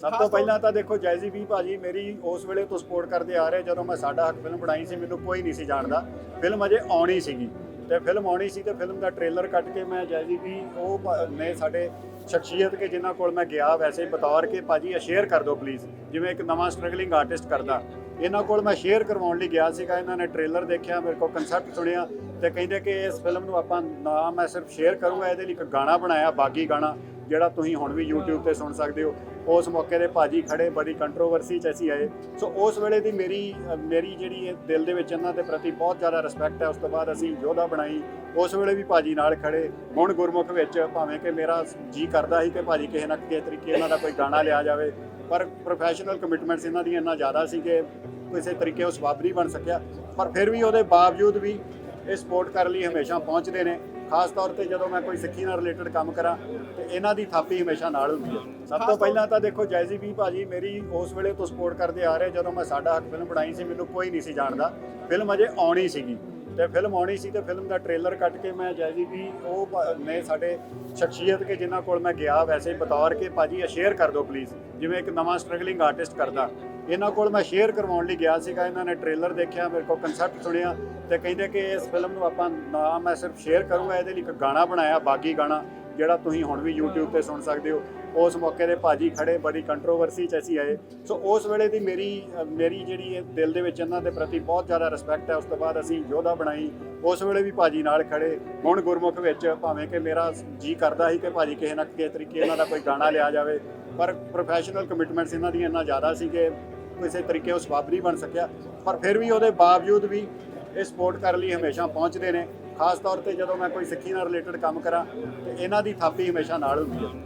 ਸਭ ਤੋਂ ਪਹਿਲਾਂ ਤਾਂ ਦੇਖੋ ਜੈਜ਼ੀ ਵੀ ਭਾਜੀ ਮੇਰੀ ਉਸ ਵੇਲੇ ਤੋਂ ਸਪੋਰਟ ਕਰਦੇ ਆ ਰਹੇ, ਜਦੋਂ ਮੈਂ ਸਾਡਾ ਹੱਕ ਫਿਲਮ ਬਣਾਈ ਸੀ, ਮੈਨੂੰ ਕੋਈ ਨਹੀਂ ਸੀ ਜਾਣਦਾ। ਫਿਲਮ ਅਜੇ ਆਉਣੀ ਸੀਗੀ। ਤੇ ਫਿਲਮ ਆਉਣੀ ਸੀ ਤੇ ਫਿਲਮ ਦਾ ਟ੍ਰੇਲਰ ਕੱਟ ਕੇ ਮੈਂ ਜੈਜ਼ੀ ਵੀ ਉਹ ਭ- ਨੇ ਸਾਡੇ ਸ਼ਖਸੀਅਤ ਕੇ ਜਿਨ੍ਹਾਂ ਕੋਲ ਮੈਂ ਗਿਆ ਵੈਸੇ ਹੀ ਬਤੌਰ ਕੇ, ਭਾਜੀ ਇਹ ਸ਼ੇਅਰ ਕਰ ਦਿਓ ਪਲੀਜ਼ ਜਿਵੇਂ ਇੱਕ ਨਵਾਂ ਸਟਰਗਲਿੰਗ ਆਰਟਿਸਟ ਕਰਦਾ। ਇਹਨਾਂ ਕੋਲ ਮੈਂ ਸ਼ੇਅਰ ਕਰਵਾਉਣ ਲਈ ਗਿਆ ਸੀਗਾ, ਇਹਨਾਂ ਨੇ ਟ੍ਰੇਲਰ ਦੇਖਿਆ, ਮੇਰੇ ਕੋਲ ਕਨਸੈਪਟ ਸੁਣਿਆ ਤੇ ਕਹਿੰਦੇ ਕਿ ਇਸ ਫਿਲਮ ਨੂੰ ਆਪਾਂ ਨਾ ਮੈਂ ਸਿਰਫ ਸ਼ੇਅਰ ਕਰੂੰਗਾ, ਇਹਦੇ ਲਈ ਇੱਕ ਗਾਣਾ ਬਣਾਇਆ, ਬਾਗੀ ਗਾਣਾ। ਜਿਹੜਾ ਤੁਸੀਂ ਹੁਣ ਵੀ YouTube ਤੇ ਸੁਣ ਸਕਦੇ ਹੋ, ਉਸ ਮੌਕੇ ਦੇ ਭਾਜੀ ਖੜੇ, ਬੜੀ ਕੰਟਰੋਵਰਸੀ ਚ ਅਸੀਂ ਆਏ। ਸੋ ਉਸ ਵੇਲੇ ਦੀ ਮੇਰੀ ਮੇਰੀ ਜਿਹੜੀ ਇਹ ਦਿਲ ਦੇ ਵਿੱਚ ਇਹਨਾਂ ਦੇ ਪ੍ਰਤੀ ਬਹੁਤ ਜ਼ਿਆਦਾ ਰਿਸਪੈਕਟ ਹੈ। ਉਸ ਤੋਂ ਬਾਅਦ ਅਸੀਂ ਯੋਧਾ ਬਣਾਈ। ਉਸ ਵੇਲੇ ਵੀ ਭਾਜੀ ਨਾਲ ਖੜੇ। ਹੁਣ ਗੁਰਮੁਖ ਵਿੱਚ ਭਾਵੇਂ ਕਿ ਮੇਰਾ ਜੀ ਕਰਦਾ ਸੀ ਕਿ ਭਾਜੀ ਕਿਸੇ ਨਾ ਕਿਸੇ ਤਰੀਕੇ ਇਹਨਾਂ ਦਾ ਕੋਈ ਗਾਣਾ ਲਿਆ ਜਾਵੇ, ਪਰ ਪ੍ਰੋਫੈਸ਼ਨਲ ਕਮਿਟਮੈਂਟਸ ਇਹਨਾਂ ਦੀਆਂ ਇੰਨਾ ਜ਼ਿਆਦਾ ਸੀ ਕਿ ਕਿਸੇ ਤਰੀਕੇ ਉਹ ਸਬੱਬ ਨਹੀਂ ਬਣ ਸਕਿਆ। ਪਰ ਫਿਰ ਵੀ ਉਹਦੇ ਬਾਵਜੂਦ ਵੀ ਇਹ ਸਪੋਰਟ ਕਰਨ ਲਈ ਹਮੇਸ਼ਾ ਪਹੁੰਚਦੇ ਨੇ। ਖਾਸ ਤੌਰ ਤੇ ਜਦੋਂ ਮੈਂ ਕੋਈ ਸਿੱਖੀ ਨਾਲ ਰਿਲੇਟਡ ਕੰਮ ਕਰਾਂ ਤੇ ਇਹਨਾਂ ਦੀ ਥਾਪੀ ਹਮੇਸ਼ਾ ਨਾਲ ਹੁੰਦੀ ਹੈ। ਸਭ ਤੋਂ ਪਹਿਲਾਂ ਤਾਂ ਦੇਖੋ ਜੈਜ਼ੀ ਵੀ ਭਾਜੀ ਮੇਰੀ ਉਸ ਵੇਲੇ ਤੋਂ ਸਪੋਰਟ ਕਰਦੇ ਆ ਰਹੇ ਜਦੋਂ ਮੈਂ ਸਾਡਾ ਹੱਕ ਫਿਲਮ ਬਣਾਈ ਸੀ ਮੈਨੂੰ ਕੋਈ ਨਹੀਂ ਸੀ ਜਾਣਦਾ। ਫਿਲਮ ਅਜੇ ਆਉਣੀ ਸੀਗੀ। ਤੇ ਫਿਲਮ ਆਉਣੀ ਸੀ ਤੇ ਫਿਲਮ ਦਾ ਟ੍ਰੇਲਰ ਕੱਟ ਕੇ ਮੈਂ ਜੈਜ਼ੀ ਵੀ ਉਹ ਨੇ ਸਾਡੇ ਸ਼ਖਸੀਅਤ ਕੇ ਜਿਨ੍ਹਾਂ ਕੋਲ ਮੈਂ ਗਿਆ ਵੈਸੇ ਹੀ ਬਤੌਰ ਕੇ ਭਾਜੀ ਇਹ ਸ਼ੇਅਰ ਕਰ ਦਿਓ ਪਲੀਜ਼ ਜਿਵੇਂ ਇੱਕ ਨਵਾਂ ਸਟਰਗਲਿੰਗ ਆਰਟਿਸਟ ਕਰਦਾ। ਇਹਨਾਂ ਕੋਲ ਮੈਂ ਸ਼ੇਅਰ ਕਰਵਾਉਣ ਲਈ ਗਿਆ ਸੀਗਾ, ਇਹਨਾਂ ਨੇ ਟ੍ਰੇਲਰ ਦੇਖਿਆ, ਮੇਰੇ ਕੋਲ ਕਨਸੈਪਟ ਸੁਣਿਆ ਤੇ ਕਹਿੰਦੇ ਕਿ ਇਸ ਫਿਲਮ ਨੂੰ ਆਪਾਂ ਨਾ ਮੈਂ ਸਿਰਫ ਸ਼ੇਅਰ ਕਰੂੰਗਾ, ਇਹਦੇ ਲਈ ਇੱਕ ਗਾਣਾ ਬਣਾਇਆ, ਬਾਗੀ ਗਾਣਾ, ਜਿਹੜਾ ਤੁਸੀਂ ਹੁਣ ਵੀ YouTube ਤੇ ਸੁਣ ਸਕਦੇ ਹੋ। ਉਸ ਮੌਕੇ ਦੇ ਭਾਜੀ ਖੜੇ, ਬੜੀ ਕੰਟਰੋਵਰਸੀ ਚ ਅਸੀਂ ਆਏ। ਸੋ ਉਸ ਵੇਲੇ ਦੀ ਮੇਰੀ ਮੇਰੀ ਜਿਹੜੀ ਇਹ ਦਿਲ ਦੇ ਵਿੱਚ ਇਹਨਾਂ ਦੇ ਪ੍ਰਤੀ ਬਹੁਤ ਜ਼ਿਆਦਾ ਰਿਸਪੈਕਟ ਹੈ, ਉਸ ਤੋਂ ਬਾਅਦ ਅਸੀਂ ਯੋਧਾ ਬਣਾਈ। ਉਸ ਵੇਲੇ ਵੀ ਭਾਜੀ ਨਾਲ ਖੜੇ। ਹੁਣ ਗੁਰਮੁਖ ਵਿੱਚ ਭਾਵੇਂ ਕਿ ਮੇਰਾ ਜੀ ਕਰਦਾ ਸੀ ਕਿ ਭਾਜੀ ਕਿਸੇ ਨਾ ਕਿਸੇ ਤਰੀਕੇ ਇਹਨਾਂ ਦਾ ਕੋਈ ਗਾਣਾ ਲਿਆ ਜਾਵੇ, ਪਰ ਪ੍ਰੋਫੈਸ਼ਨਲ ਕਮਿਟਮੈਂਟਸ ਇਹਨਾਂ ਦੀਆਂ ਇੰਨਾ ਜ਼ਿਆਦਾ ਸੀ ਕਿ ਕਿਸੇ ਤਰੀਕੇ ਉਹ ਸਬੱਬ ਨਹੀਂ ਬਣ ਸਕਿਆ, ਪਰ ਫਿਰ ਵੀ ਉਹਦੇ ਬਾਵਜੂਦ ਵੀ ਇਹ ਸਪੋਰਟ ਕਰਨ ਲਈ ਹਮੇਸ਼ਾ ਪਹੁੰਚਦੇ ਨੇ, ਖਾਸ ਤੌਰ ਤੇ ਜਦੋਂ ਮੈਂ ਕੋਈ ਸਿੱਖੀ ਨਾਲ ਰਿਲੇਟਡ ਕੰਮ ਕਰਾਂ, ਤੇ ਇਹਨਾਂ ਦੀ ਥਾਪੀ ਹਮੇਸ਼ਾ ਨਾਲ ਹੁੰਦੀ ਹੈ।